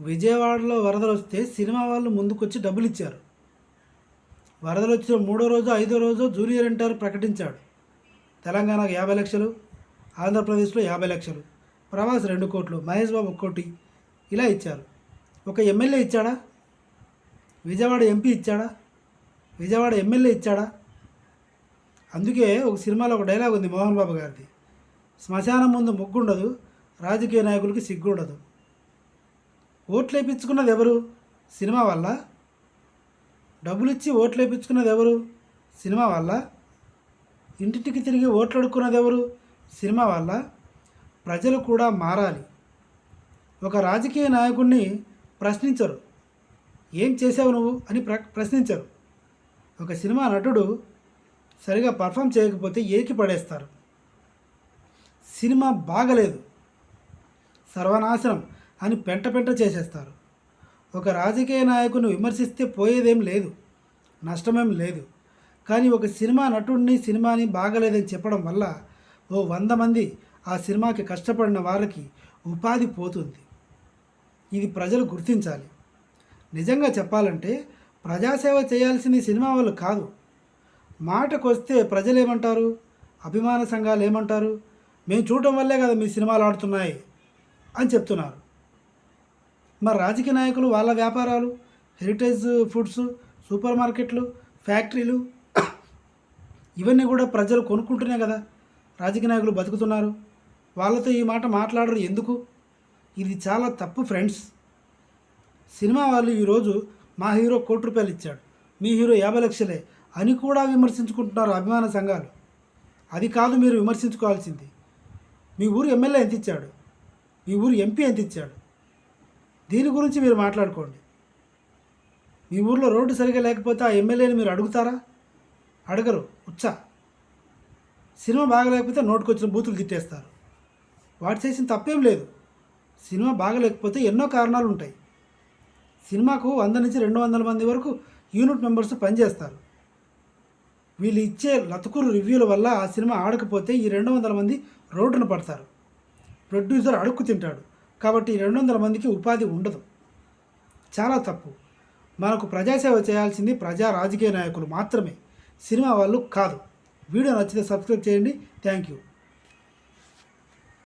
విజయవాడలో వరదలు వస్తే సినిమా వాళ్ళు ముందుకొచ్చి డబ్బులు ఇచ్చారు వరదలు వచ్చిన మూడో రోజు ఐదో రోజు జూనియర్ ఎన్టీఆర్ ప్రకటించాడు. తెలంగాణకు యాభై లక్షలు ఆంధ్రప్రదేశ్లో యాభై లక్షలు ప్రవాస్ రెండు కోట్లు మహేష్ బాబు ఒక కోటి ఇలా ఇచ్చారు. ఒక ఎమ్మెల్యే ఇచ్చాడా? విజయవాడ ఎంపీ ఇచ్చాడా? విజయవాడ ఎమ్మెల్యే ఇచ్చాడా? అందుకే ఒక సినిమాలో ఒక డైలాగ్ ఉంది మోహన్ బాబు గారిది. శ్మశానం ముందు ముగ్గు ఉండదు రాజకీయ నాయకులకి సిగ్గు ఉండదు ఓట్లు వేయించుకున్నది ఎవరు? సినిమా వల్ల డబ్బులు ఇచ్చి ఓట్లు వేయించుకున్నది ఎవరు? సినిమా వల్ల ఇంటింటికి తిరిగి ఓట్లు అడుక్కున్నది ఎవరు? సినిమా వల్ల ప్రజలు కూడా మారాలి. ఒక రాజకీయ నాయకుడిని ప్రశ్నించరు. ఏం చేసావు నువ్వు? అని ప్ర ప్రశ్నించరు. ఒక సినిమా నటుడు సరిగా పర్ఫామ్ చేయకపోతే ఏకి పడేస్తారు. సినిమా బాగలేదు. సర్వనాశనం. అని పెంట పెంట చేసేస్తారు. ఒక రాజకీయ నాయకుని విమర్శిస్తే పోయేదేం లేదు నష్టమేం లేదు. కానీ ఒక సినిమా నటుడిని సినిమాని బాగలేదని చెప్పడం వల్ల ఓ వంద మంది ఆ సినిమాకి కష్టపడిన వాళ్ళకి ఉపాధి పోతుంది. ఇది ప్రజలు గుర్తించాలి. నిజంగా చెప్పాలంటే ప్రజాసేవ చేయాల్సింది సినిమా వాళ్ళు కాదు. మాటకొస్తే ప్రజలు ఏమంటారు అభిమాన సంఘాలు ఏమంటారు మేము చూడటం వల్లే కదా మీ సినిమాలు ఆడుతున్నాయి అని చెప్తున్నారు. మరి రాజకీయ నాయకులు వాళ్ళ వ్యాపారాలు హెరిటేజ్ ఫుడ్స్ సూపర్ మార్కెట్లు ఫ్యాక్టరీలు ఇవన్నీ కూడా ప్రజలు కొనుక్కుంటూనే కదా రాజకీయ నాయకులు బతుకుతున్నారు. వాళ్ళతో ఈ మాట మాట్లాడరు ఎందుకు? ఇది చాలా తప్పు ఫ్రెండ్స్ సినిమా వాళ్ళు ఈరోజు మా హీరో కోటి రూపాయలు ఇచ్చాడు మీ హీరో యాభై లక్షలే అని కూడా విమర్శించుకుంటున్నారు అభిమాన సంఘాలు. అది కాదు మీరు విమర్శించుకోవాల్సింది. మీ ఊరు ఎమ్మెల్యే ఎంత ఇచ్చాడు? మీ ఊరు ఎంపీ ఎంత ఇచ్చాడు? దీని గురించి మీరు మాట్లాడుకోండి. మీ ఊర్లో రోడ్డు సరిగా లేకపోతే ఆ ఎమ్మెల్యేని మీరు అడుగుతారా? అడగరు. ఉచ్చా. సినిమా బాగలేకపోతే నోటుకొచ్చిన బూతులు తిట్టేస్తారు. వాటి చేసిన తప్పేం లేదు. సినిమా బాగలేకపోతే ఎన్నో కారణాలు ఉంటాయి. సినిమాకు వంద నుంచి రెండు వందల మంది వరకు యూనిట్ మెంబర్స్ పనిచేస్తారు. వీళ్ళు ఇచ్చే లతకురు రివ్యూల వల్ల ఆ సినిమా ఆడకపోతే ఈ రెండు వందల మంది రోడ్డున పడతారు. ప్రొడ్యూసర్ అడుక్కు తింటాడు. కాబట్టి రెండు వందల మందికి ఉపాధి ఉండదు. చాలా తప్పు. మనకు ప్రజాసేవ చేయాల్సింది ప్రజా రాజకీయ నాయకులు మాత్రమే. సినిమా వాళ్ళు కాదు. వీడియో నచ్చితే సబ్స్క్రైబ్ చేయండి. Thank you.